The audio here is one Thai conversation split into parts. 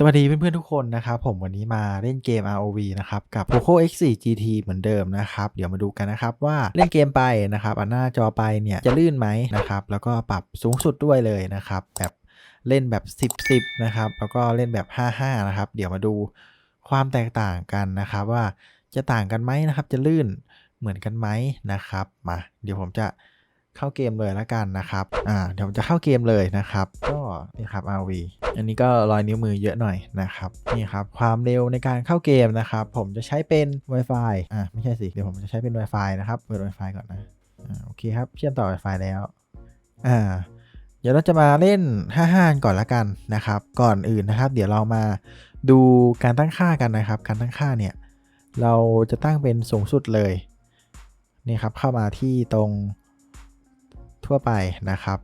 สวัสดีเพื่อนๆทุกคนนะครับผมวันนี้มาเล่นเกม ROV นะครับกับ Poco X4 GT เหมือนเดิมนะครับเดี๋ยวมาดูกันนะครับว่าเล่นเกมไปนะครับอันหน้าจอไปเนี่ยจะลื่นไหมนะครับแล้วก็ปรับสูงสุดด้วยเลยนะครับแบบเล่นแบบ 10 10นะครับแล้วก็เล่นแบบ 55นะครับเดี๋ยวมาดูความแตกต่างกันนะครับว่าจะต่างกันไหมนะครับจะลื่นเหมือนกันไหมนะครับมาเดี๋ยวผมจะ เข้าเกมเลยล้วกันนะครับ อ่า เดี๋ยวผมจะเข้าเกมเลยนะครับ ก็นี่ครับ RV อันนี้ก็รอยนิ้วมือเยอะหน่อยนะครับ นี่ครับ ความเร็วในการเข้าเกมนะครับ ผมจะใช้เป็น Wi-Fi อ่าไม่ใช่สิ เดี๋ยวผมจะใช้เป็น Wi-Fi นะครับ เปิด Wi-Fi ก่อนนะ อ่า โอเคครับ เชื่อมต่อ Wi-Fi แล้ว อ่า เดี๋ยวเราจะมาเล่น 55 ก่อนละกันนะครับ ก่อนอื่นนะครับ เดี๋ยวเรามาดูการตั้งค่ากันนะครับ การตั้งค่าเนี่ย เราจะตั้งเป็นสูงสุดเลย นี่ครับ เข้ามาที่ตรง ทั่วไปนะครับ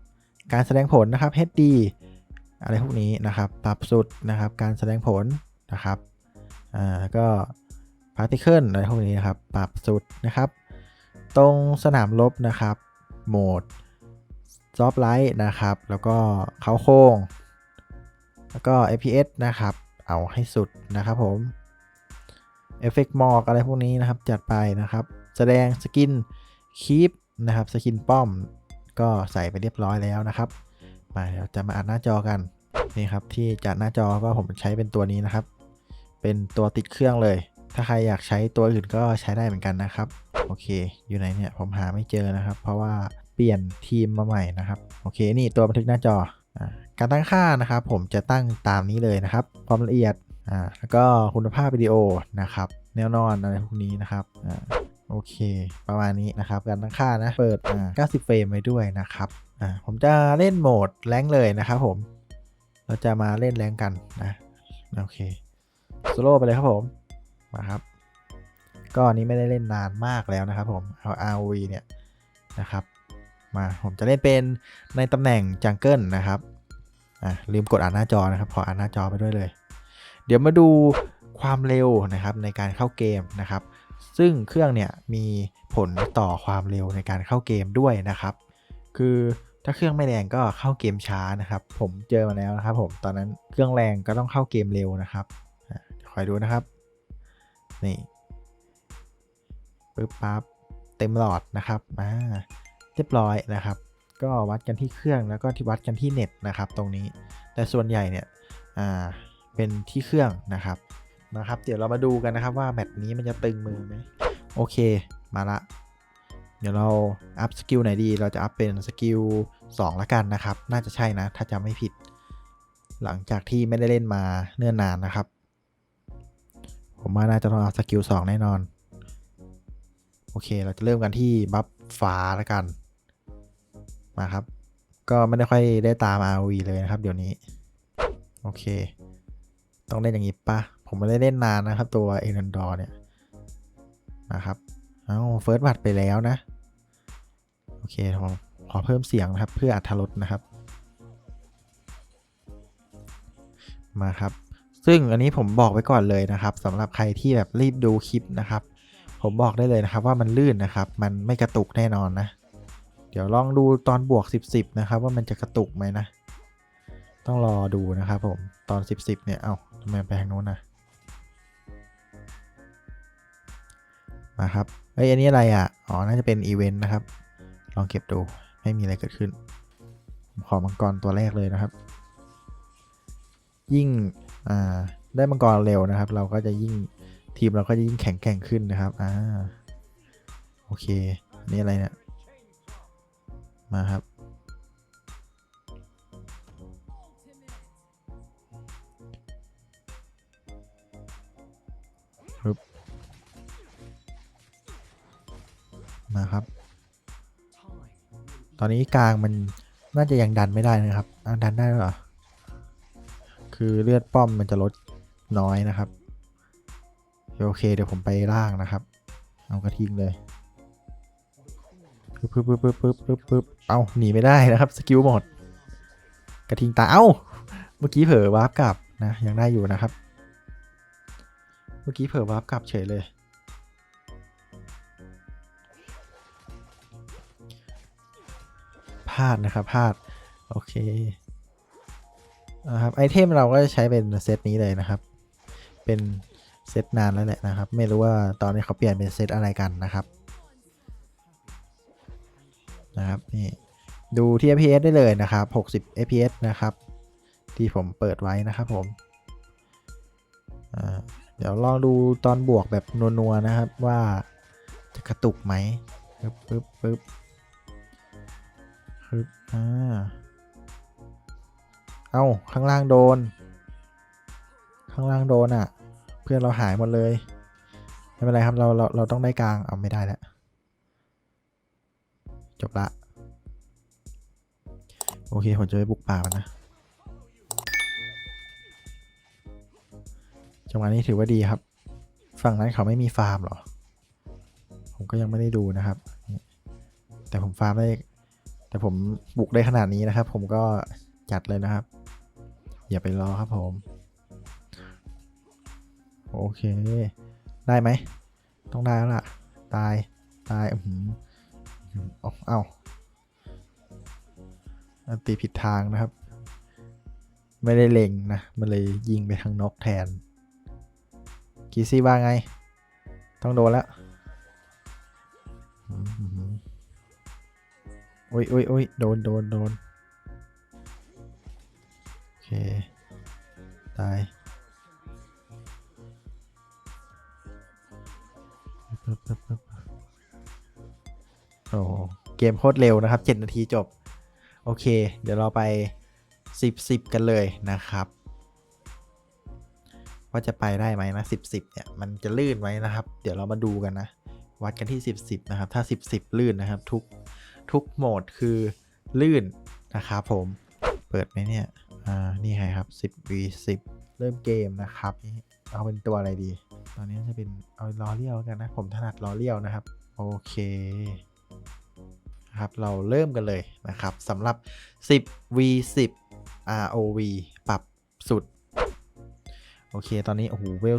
การแสดงผลนะครับ HD อะไรพวกนี้นะครับ ปรับสุดนะครับ การแสดงผลนะครับ อ่า ก็ particle อะไรพวกนี้นะครับ ปรับสุดนะครับ ตรงสนามลบนะครับ โหมด soft light นะครับ แล้วก็เขาโค้ง แล้วก็ FPS นะครับ เอาให้สุดนะครับผมเอฟเฟกต์หมอกอะไรพวกนี้นะครับ จัดไปนะครับ แสดงสกินคีปนะครับ สกินป้อม ก็ใส่ไปเรียบร้อยแล้วนะครับ มาเดี๋ยวจะมาอัดหน้าจอกันนี่ครับที่จัดหน้าจอก็ผมใช้เป็นตัวนี้นะครับ เป็นตัวติดเครื่องเลย ถ้าใครอยากใช้ตัวอื่นก็ใช้ได้เหมือนกันนะครับ โอเค อยู่ไหนเนี่ยผมหาไม่เจอนะครับ เพราะว่าเปลี่ยนทีมมาใหม่นะครับ โอเค นี่ตัวบันทึกหน้าจอการตั้งค่านะครับ ผมจะตั้งตามนี้เลยนะครับ ความละเอียดอ่าแล้วก็คุณภาพวิดีโอนะครับ แนวนอนอะไรพวกนี้นะครับอ่า โอเค ประมาณนี้นะครับ การตั้งค่านะ เปิดอ่า90 เฟรมไว้ด้วยนะครับอ่าผมจะเล่นโหมดแรงเลยนะครับผม เราจะมาเล่นแรงกันนะ โอเคโซโล่ไปเลยครับผม มาครับ ก็อันนี้ไม่ได้เล่นนานมากแล้วนะครับผม เอา ROV เนี่ยนะครับ มาผมจะเล่นเป็นในตำแหน่งจังเกิลนะครับ อะลืมกดอ่านหน้าจอนะครับ ขออ่านหน้าจอไปด้วยเลย เดี๋ยวมาดูความเร็วนะครับในการเข้าเกมนะครับ ซึ่งเครื่องเนี่ยมีผลต่อความเร็วในการเข้าเกมด้วยนะครับ คือถ้าเครื่องไม่แรงก็เข้าเกมช้านะครับ ผมเจอมาแล้วนะครับผมตอนนั้นเครื่องแรงก็ต้องเข้าเกมเร็วนะครับเดี๋ยวคอยดูนะครับ นี่ปึ๊บปั๊บเต็มหลอดนะครับอ่าเรียบร้อยนะครับ ก็วัดกันที่เครื่องแล้วก็ที่วัดกันที่เน็ตนะครับ ตรงนี้ แต่ส่วนใหญ่เนี่ยอ่าเป็นที่เครื่องนะครับ นะครับ เดี๋ยวเรามาดูกันนะครับว่าแมตช์นี้มันจะตึงมือไหมโอเคมาละ เดี๋ยวเราอัพสกิลไหนดี เราจะอัพเป็นสกิล2ละกันนะครับ น่าจะใช่นะ ถ้าจำไม่ผิด หลังจากที่ไม่ได้เล่นมาเนื่อนนานนะครับ ผมว่าน่าจะต้องเอาสกิล2แน่นอน โอเค เราจะเริ่มกันที่บัฟฟ้าละกัน มาครับ ก็ไม่ได้ค่อยได้ตาม ROV เลยนะครับ เดี๋ยวนี้ โอเค ต้องเล่นอย่างนี้ปะ ผมไม่ได้เล่นนานนะครับ ตัวเอเนดอร์เนี่ยนะครับเอาเฟิร์สบัตไปแล้วนะ โอเคผมขอเพิ่มเสียงนะครับ เพื่ออัธรสนะครับ มาครับ ซึ่งอันนี้ผมบอกไว้ก่อนเลยนะครับสำหรับใครที่แบบรีบดูคลิปนะครับ ผมบอกได้เลยนะครับว่ามันลื่นนะครับ มันไม่กระตุกแน่นอนนะ เดี๋ยวลองดูตอนบวก 10 10 นะครับ ว่ามันจะกระตุกไหมนะ ต้องรอดูนะครับผมตอน 10 10 เนี่ยเอา้าทำไมไปทางโน้นนะ มาครับเอ้ยอันนี้อะไรอะ อ๋อ น่าจะเป็นอีเวนต์นะครับ ลองเก็บดู ไม่มีอะไรเกิดขึ้น ขอมังกรตัวแรกเลยนะครับ ยิ่งอ่าได้มังกรเร็วนะครับ เราก็จะยิ่งทีมเราก็จะยิ่งแข็งแกร่งขึ้นนะครับ อ่า โอเค นี่อะไรเนี่ย มาครับ มาครับ ตอนนี้กลางมันน่าจะยังดันไม่ได้นะครับดันได้หรอ คือเลือดป้อมมันจะลดน้อยนะครับ โอเคเดี๋ยวผมไปล่างนะครับ เอากระทิงเลยปึ๊บปึ๊บปึ๊บปึ๊บปึ๊บปึ๊บปึ๊บเอาหนีไม่ได้นะครับสกิลหมด กระทิงตา เอ้า เมื่อกี้เผลอวาร์ปกลับนะยังได้อยู่นะครับ เมื่อกี้เผลอวาร์ปกลับเฉยเลย พลาดนะครับพลาดโอเคนะครับไอเทมเราก็จะใช้เป็นเซตนี้เลยนะครับ เป็นเซตนานแล้วแหละนะครับ ไม่รู้ว่าตอนนี้เขาเปลี่ยนเป็นเซตอะไรกันนะครับนะครับนี่ดูที่ FPS ได้เลยนะครับ 60 FPS นะครับ ที่ผมเปิดไว้นะครับผมเดี๋ยวลองดูตอนบวกแบบนัวๆนะครับว่าจะกระตุกไหมปึ๊บปึ๊บปึ๊บ ปึ๊บอ่า เอ้า ข้างล่างโดน ข้างล่างโดนอะ เพื่อนเราหายหมดเลย ไม่เป็นไรครับ เรา เรา เราต้องได้กลาง เอาไม่ได้แล้ว จบละ โอเค ผมจะไปบุกป่ามันนะจังหวะนี้ถือว่าดีครับ ฝั่งนั้นเขาไม่มีฟาร์มเหรอ ผมก็ยังไม่ได้ดูนะครับ แต่ผมฟาร์มได้ แต่ผมบุกได้ขนาดนี้นะครับ ผมก็จัดเลยนะครับ อย่าไปรอครับผม โอเค ได้ไหม ต้องได้แล้วล่ะ ตาย ตายอือหือเอาเอ้าตีผิดทางนะครับ ไม่ได้เล็งนะ มันเลยยิงไปทางนกแทน กีซี่ว่าไง ต้องโดนแล้ว อืมอืมโอ้ยโอ้ยโอ้ยโดนโดนโดนโอเค ตายโอ้โหเกมโคตรเร็วนะครับ 7 นาทีจบ โอเค เดี๋ยวเราไป 10 10 กันเลยนะครับว่าจะไปได้ไหมนะ10 10เนี่ยมันจะลื่นไหมนะครับ เดี๋ยวเรามาดูกันนะ วัดกันที่ 10 10นะครับ ถ้า 10 10 ลื่นนะครับ ทุก ทุกโหมดคือลื่นนะครับผม เปิดไหมเนี่ย อ่า นี่ไงครับ 10 v 10 เริ่มเกมนะครับ เอาเป็นตัวอะไรดี ตอนนี้จะเป็นเอาล้อเลี้ยวกันนะ ผมถนัดล้อเลี้ยวนะครับ โอเคครับ เราเริ่มกันเลยนะครับสำหรับ 10 v 10 ROV ปรับสุด โอเค ตอนนี้ โอ้โห เวล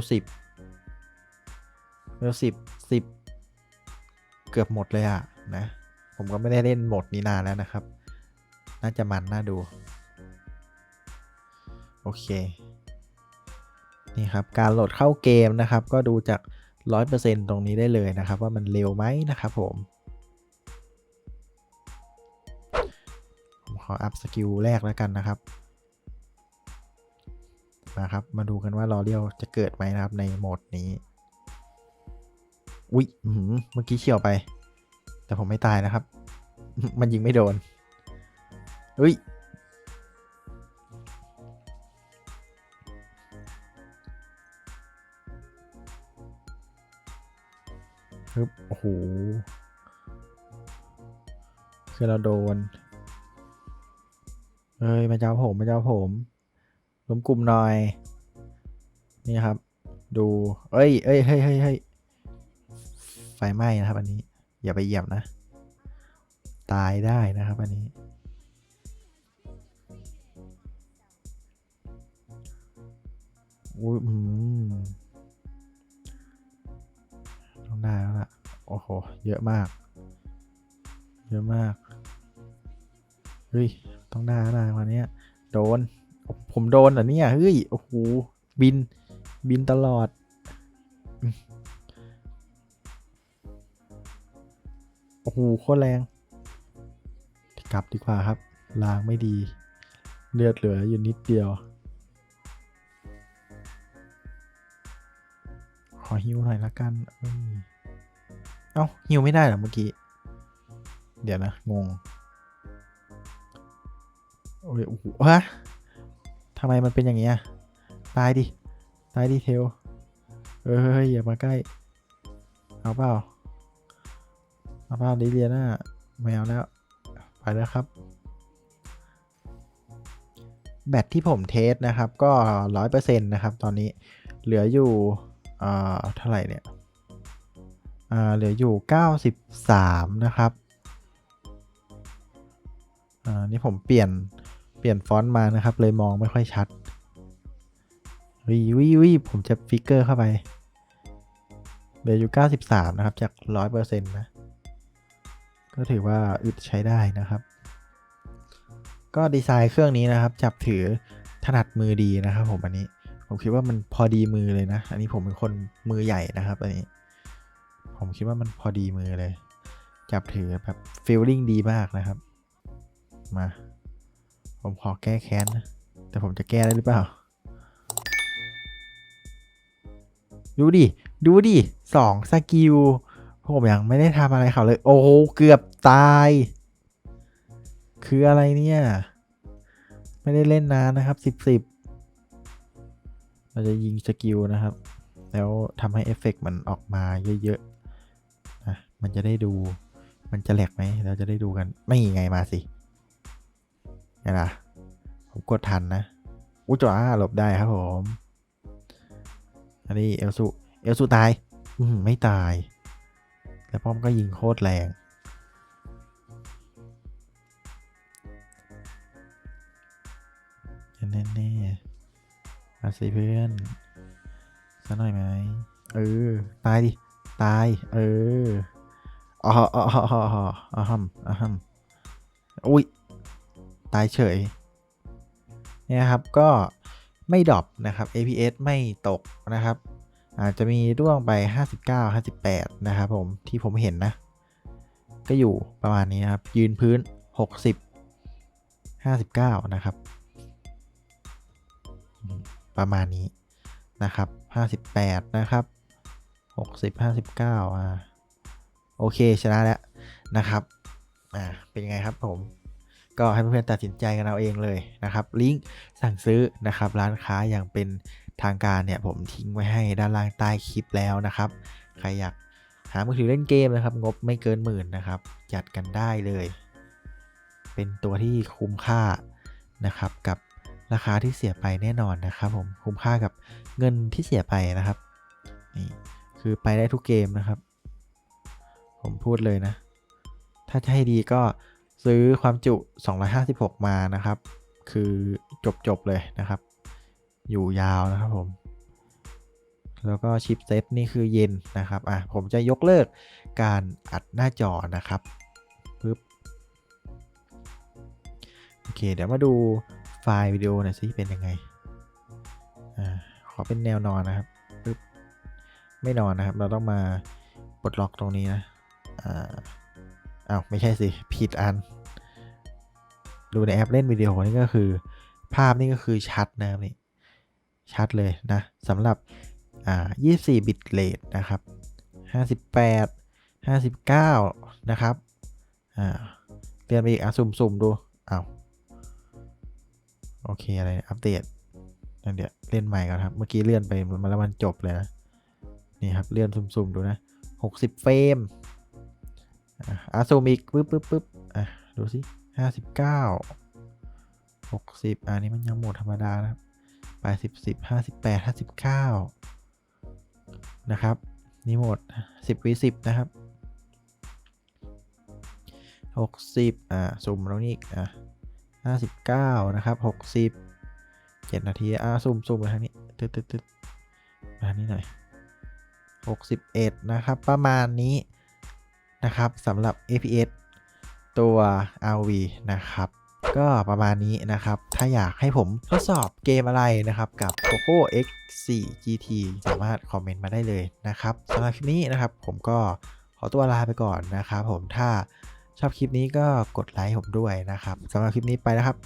10 เวล 10 10 เกือบหมดเลยอะนะ ผมก็ไม่ได้เล่นโหมดนี้นานแล้วนะครับ น่าจะมันน่าดู โอเค นี่ครับ การโหลดเข้าเกมนะครับ ก็ดูจาก 100%ตรงนี้ได้เลยนะครับ ว่ามันเร็วไหมนะครับผมผมขออัพสกิลแรกแล้วกันนะครับนะครับ มาดูกันว่าลอเรียวจะเกิดไหมนะครับในโหมดนี้ อุ๊ยหือเมื่อกี้เฉียวไป แต่ผมไม่ตายนะครับ มันยิงไม่โดนเฮ้ยฮึบโอ้โห คือเราโดน เอ้ย มาเจ้าผม มาเจ้าผมล้มกลุ่มหน่อย นี่ครับ ดู เอ้ยเอ้ยเฮ้ยเฮ้ยเฮ้ยไฟไหม้นะครับ อันนี้ อย่าไปเหยียบนะ ตายได้นะครับอันนี้อุ้ยอืมต้องได้แล้วล่ะ โอ้โห เยอะมาก เยอะมาก เฮ้ย ต้องได้แล้วล่ะวันนี้โดน ผมโดนเหรอเนี่ย เฮ้ย โอ้โห บิน บินตลอด โอ้โหโคตรแรง กลับดีกว่าครับลางไม่ดี เลือดเหลืออยู่นิดเดียว ขอฮิวหน่อยละกัน เอ้าฮิวไม่ได้เหรอเมื่อกี้ เดี๋ยวนะ งง โอ้ยโอ้โหฮะทำไมมันเป็นอย่างเงี้ยตายดิ ตายดิเทลเอ้ยอย่ามาใกล้ เอาเปล่า อาเปล่าดิเลียนาไม่เอาแล้ว ไปแล้วครับ แบตที่ผมเทสนะครับ ก็ร้อยเปอร์เซ็นต์นะครับ ตอนนี้เหลืออยู่เท่าไหร่เนี่ยเหลืออยู่ 93 นะครับนี่ผมเปลี่ยนเปลี่ยนฟอนต์มานะครับ เลยมองไม่ค่อยชัดวิวิวิผมจะฟิกเกอร์เข้าไป เหลืออยู่ 93 นะครับ จาก 100%นะ ก็ถือว่าอึดใช้ได้นะครับ ก็ดีไซน์เครื่องนี้นะครับ จับถือถนัดมือดีนะครับผมอันนี้ ผมคิดว่ามันพอดีมือเลยนะ อันนี้ผมเป็นคนมือใหญ่นะครับ อันนี้ ผมคิดว่ามันพอดีมือเลย จับถือแบบฟีลลิ่งดีมากนะครับ มา ผมขอแก้แค้นนะแต่ผมจะแก้ได้หรือเปล่า ดูดิ ดูดิสองสกิล ผมยังไม่ได้ทำอะไรเขาเลย โอ้เกือบตาย คืออะไรเนี่ย ไม่ได้เล่นนานนะครับสิบสิบเราจะยิงสกิลนะครับ แล้วทำให้เอฟเฟกต์มันออกมาเยอะๆนะมันจะได้ดู มันจะแหลกไหม เราจะได้ดูกัน ไม่ไงมาสินี่นะผมกดทันนะ อุ้จ้าหลบได้ครับผม อันนี้เอลซู เอลซูตาย อืมไม่ตาย แต่ป้อมก็ยิงโคตรแรง แน่แน่ๆมาสิเพื่อนสักหน่อยไหม เออ ตายดิ ตาย เอออ๋ออ๋ออ๋ออ๋ออ๋ออ๋อฮัมอ๋อฮัมอุ้ย ตายเฉย เนี่ยครับ ก็ไม่ดรอปนะครับ APS ไม่ตกนะครับ อาจจะมีร่วงไป 59 58 นะครับผมที่ผมเห็นนะ ก็อยู่ประมาณนี้นะครับ ยืนพื้น 60 59 นะครับ ประมาณนี้นะครับ 58 นะครับ 60 59 อ่า โอเค ชนะแล้วนะครับ อ่า เป็นยังไงครับผมก็ให้เพื่อนๆตัดสินใจกันเอาเองเลยนะครับ ลิงก์สั่งซื้อนะครับ ร้านค้าอย่างเป็น ทางการเนี่ยผมทิ้งไว้ให้ด้านล่างใต้คลิปแล้วนะครับ ใครอยากหามือถือเล่นเกมนะครับ งบไม่เกินหมื่นนะครับ จัดกันได้เลย เป็นตัวที่คุ้มค่านะครับ กับราคาที่เสียไปแน่นอนนะครับ ผมคุ้มค่ากับเงินที่เสียไปนะครับนี่คือไปได้ทุกเกมนะครับ ผมพูดเลยนะ ถ้าจะให้ดีก็ซื้อความจุ 256 มานะครับ คือจบๆเลยนะครับ อยู่ยาวนะครับผม แล้วก็ชิปเซตนี่คือเย็นนะครับ อะ ผมจะยกเลิกการอัดหน้าจอนะครับปึ๊บโอเค เดี๋ยวมาดูไฟล์วิดีโอหน่อยสิเป็นยังไง อ่า ขอเป็นแนวนอนนะครับปึ๊บไม่นอนนะครับ เราต้องมาปลดล็อกตรงนี้นะ อ่าอ้าวไม่ใช่สิ ผิดอัน ดูในแอปเล่นวิดีโอนี่ก็คือ ภาพนี่ก็คือชัดนะครับนี่ ชัดเลยนะสำหรับอ่า24 บิตเรทนะครับ 58 59 นะครับอ่าเตือนไปอีกอะสุ่มๆดูอ้าวโอเค อะไร อัปเดตนั่นเดี๋ยวเล่นใหม่ก่อนครับ เมื่อกี้เลื่อนไปมาแล้วมันจบเลยนะ นี่ครับ เลื่อนสุ่มๆ ดูนะ 60 เฟรมอะซูมอีกปึ๊บปึ๊บปึ๊บอะ ดูสิห้าสิบเก้าหกสิบอันนี้มันยังโหมดธรรมดานะครับ ดสิบสิบห้าสิบแปดห้าสิบเก้านะครับ นี่หมดสิบวิสิบนะครับหกสิบอ่าซูมแล้วนี่อะห้าสิบเก้านะครับหกสิบเจ็ดนาทีอ่าซูมซูมไปทางนี้ตึ๊ดตึ๊ดตึ๊ดมาทางนี้หน่อยหกสิบเอ็ดนะครับ ประมาณนี้นะครับสำหรับ APS ตัว RV นะครับ ก็ประมาณนี้นะครับ ถ้าอยากให้ผมทดสอบเกมอะไรนะครับ กับ Poco X4 GT สามารถคอมเมนต์มาได้เลยนะครับสำหรับคลิปนี้นะครับ ผมก็ขอตัวลาไปก่อนนะครับผมถ้าชอบคลิปนี้ก็กดไลค์ผมด้วยนะครับสำหรับคลิปนี้ไปแล้วครับ